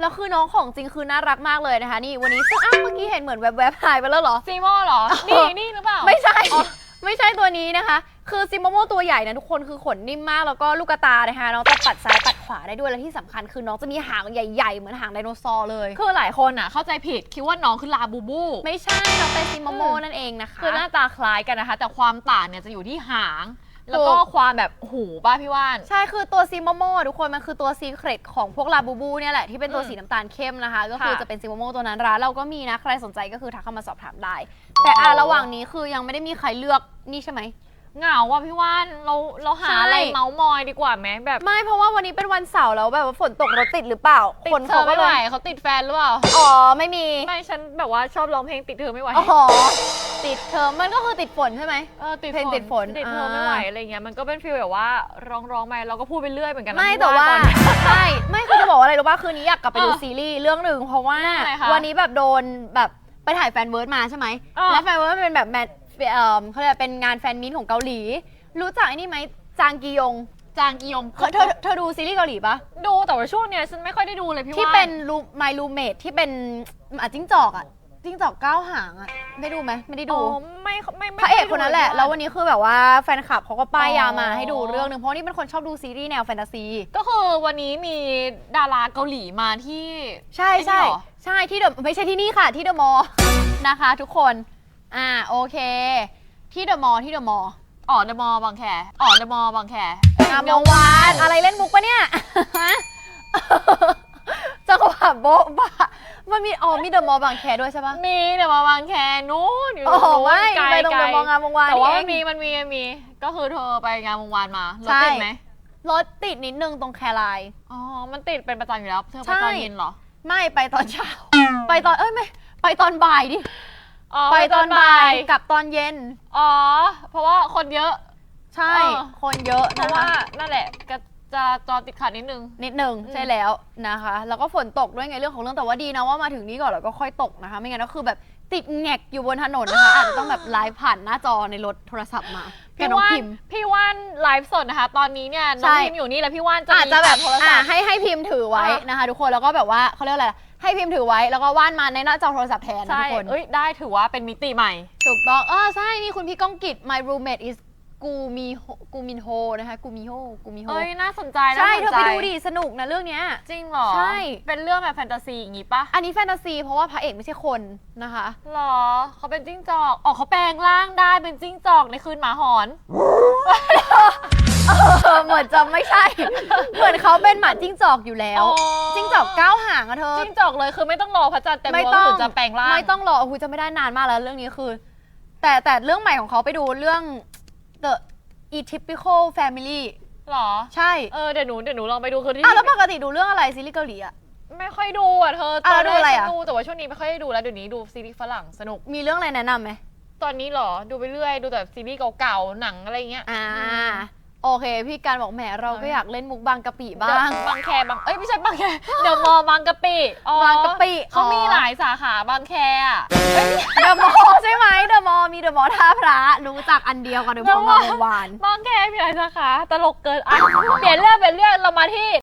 แล้วคือน้องของจริงคือน่ารักมากเลยนะคะ นี่วันนี้ซึ่งอ้าวเมื่อกี้เห็นเหมือนแวบๆหายไปแล้วเหรอ ซีโม่เหรอ นี่ นี่หรือเปล่า ไม่ใช่อ๋อไม่ใช่ตัวนี้นะคะ คือซิมโมโมตัวใหญ่นะทุกคนคือขนนิ่มมากแล้วก็ลูกตานะคะน้องจะปัดซ้ายปัดขวาได้ด้วยและที่สำคัญคือน้องจะมีหางใหญ่ๆ เหมือนหางไดโนเสาร์เลย คือหลายคนอะ เข้าใจผิดคิดว่าน้องคือลาบูบู ไม่ใช่น้องเป็นซิมโมโมอืมนั่นเองนะคะ คือหน้าตาคล้ายกันนะคะ แต่ความต่างเนี่ยจะอยู่ที่หาง แล้วก็ถูกความแบบหูป้าพี่ว่าน ใช่คือตัวซิมโมโมทุกคนมันคือตัวซีเครตของพวกลาบูบูเนี่ยแหละที่เป็นตัวอืมสีน้ำตาลเข้มนะคะ ก็คือค่ะจะเป็นซิมโมโมตัวนั้นร้านเราก็มีนะใครสนใจก็คือทักเข้ามาสอบถามได้ แต่อะโอ้โหระหว่างนี้คือยังไม่ได้มีใครเลือกนี่ใช่ไหมเหงาว่ะพี่ว่านเราเราหาใช่อะไรเมาส์มอยดีกว่าไหมแบบ ไม่เพราะว่าวันนี้เป็นวันเสาร์แล้วแบบว่าฝนตกรถติดหรือเปล่าติดคนเธเขาอก็ไม่เลไหวยเขาติดแฟนหรือเปล่าอ๋อไม่มีไม่ฉันแบบว่าชอบร้องเพลงติดเธอไม่ไหวอ๋อ ติดเทอมมันก็คือติดฝนใช่ไหม เออติดเพลงติดฝนติดเธออ่าไม่ไหวอะไรเงี้ยมันก็เป็นฟีลแบบว่าร้องร้องๆไปเราก็พูดไปเรื่อยเหมือนกันนะไม่พี่แต่ว่าตอนนี้ ใช่ ไม่คือจะบอกว่าอะไรรู้ป่ะคืนนี้อยากกลับไปดูเออซีรีส์เรื่องหนึ่งเพราะว่า เรื่องอะไรคะวันนี้แบบโดนแบบไปถ่ายแฟนเวิร์ดมาใช่ไหมเออ และแฟนเวิร์ดมันเป็นแบบแมทเอ่อเขาเรียกว่าเป็นงานแฟนมิตของเกาหลี รู้จักไอ้นี่ไหมจางกียงจางกียงเธอเธอเธอดูซีรีส์เกาหลีปะดูแต่ว่าช่วงเนี้ยฉันไม่ค่อยได้ดูเลยพี่ที่ว่าเป็นรูไมลูเมดที่เป็นอะจิ้งจอกอะ จิ้งจอกเก้าหางอะได้ดูไหมไม่ได้ดู อ๋อไม่ไม่ไม่พระเอกคนนั้นแหละไม่ได้ดูแล้ววันนี้คือแบบว่าแฟนคลับเขาก็ป้ายยามาอ๋อให้ดูเรื่องหนึ่งเพราะนี่เป็นคนชอบดูซีรีส์แนวแฟนตาซี ก็คือวันนี้มีดาราเกาหลีมาที่ใช่ใช่ ไอ้นี่เหรอใช่ที่เดอะไม่ใช่ที่นี่ค่ะ ที่เดอะมอลล์นะคะ ทุกคน อ่าโอเค ที่เดอะมอลล์ที่เดอะมอลล์อ๋อเดอะมอลล์บางแคอ๋อเดอะมอลล์บางแคงามวงวานอะไรเล่นมุกปะเนี่ยฮะจังหวะโบ๊ะบะ มันมีอ๋อมีเดอะมอลล์บางแคด้วยใช่ปะ มีเดอะมอลล์บางแคนู้นอยู่โอ้โหนู้นไม่ไกลไปตรงไกลเดอะมอลล์งามวงวานแต่ว่าเอมันงมีมันมีมันมีก็คือเธอไปงานวงวานมารถใช่ ติดไหมรถติดนิดนึงตรงแคราย อ๋อมันติดเป็นประจำอยู่แล้วเธอไปใช่ตอนเย็นเหรอไม่ไปตอนเช้า ไปตอนเอ้ยไม่ ไปตอนบ่ายดิ อ๋อไปตอนบ่ายกลับตอนเย็น อ๋อ เพราะว่าคนเยอะ ใช่ เออ คนเยอะเพนะราะว่าคะ นั่นแหละก็ จะจอติดขัดนิดนึง นิดหนึ่งอืมใช่แล้วนะคะ แล้วก็ฝนตกด้วยไงเรื่องของเรื่องแต่ว่าดีนะว่ามาถึงนี้ก่อนแล้วก็ค่อยตกนะคะ ไม่งั้นก็คือแบบติดแงกอยู่บนถนนนะคะ อาจจะต้องแบบไลฟ์ผ่านหน้าจอในรถโทรศัพท์มาแกพี่น้องว่านพิมพ์ พี่ว่านไลฟ์สดนะคะ ตอนนี้เนี่ยน้ใช่องพิมพ์อยู่นี่แล้วพี่ว่านจะอาจมีจะแบบโทรศัอ่าพท์ ให้ให้พิมพ์ถือไว้อะ นะคะทุกคนแล้วก็แบบว่าเขาเรียกอะไรล่ะให้พิมพ์ถือไว้แล้วก็ว่านมาในหน้าจอโทรศัพท์แทนนะใช่ทุกคน เอ้ยได้ถือว่าเป็นมิติใหม่ ถูกต้องเออใช่ นี่คุณพี่ก้องกิจ my roommate is กูมีกูมินโฮนะคะกูมิโฮกูมิโฮเอ้ยน่าสนใจใช่น่าเธสอนใจไปดูดิสนุกนะเรื่องเนี้ย จริงเหรอใช่ เป็นเรื่องแบบแฟนตาซีอย่างงี้ปะอันนี้แฟนตาซีเพราะว่าพระเอกไม่ใช่คนนะคะ หรอเขาเป็นจิ้งจอกอ๋อเขาแปลงร่างได้เป็นจิ้งจอกในคืนหมาหอน เออเหมือนจะไม่ใช่ เหมือนเขาเป็นหมาจิ้งจอกอยู่แล้ว อ๋อ จิ้งจอกเก้าหางอะเธอ จิ้งจอกเลยคือไม่ต้องรอพระจันทร์เต็มไม่ดวงต้องถึงจะแปลงร่าง ไม่ต้องรอคุยจะไม่ได้นานมากแล้วเรื่องนี้คือ แต่แต่เรื่องใหม่ของเขาไปดูเรื่อง The Atypical Family หรอ ใช่เออเดี๋ยวหนูเดี๋ยวหนูลองไปดูคือที่อะแล้วปกติดูเรื่องอะไรซีรีส์เกาหลีอะ ไม่ค่อยดูอะเธออะตอนแล้วดูอะไรแรกอะฉันดูแต่ว่าช่วงนี้ไม่ค่อยได้ดูแล้วเดี๋ยวนี้ดูซีรีส์ฝรั่งสนุก มีเรื่องอะไรแนะนำไหมตอนนี้เหรอ ดูไปเรื่อย ดูแต่ซีรีส์เก่าๆหนังอะไรเงี้ยอ่า โอเค พี่การบอกแหมเราก็อยากเล่นมุกบางกะปิบ้าง บางแคบางเอ้ยไม่ใช่บางแคเดอะมอลล์บางกะปิอ๋อบางกะปิเขาอ๋อมีหลายสาขาบางแคอะเดอะมอลล์ใช่ไหมเดอะมอลล์มีเดอะมอลล์ท่าพระรู้จักอันเดียวกับเดอะมอลล์ The งาม Mall วงวานบางแคมีหลายสาขาตลกเกินอะเปลี่ยนเรื่องเปลี่ยนเรื่องเรามาที่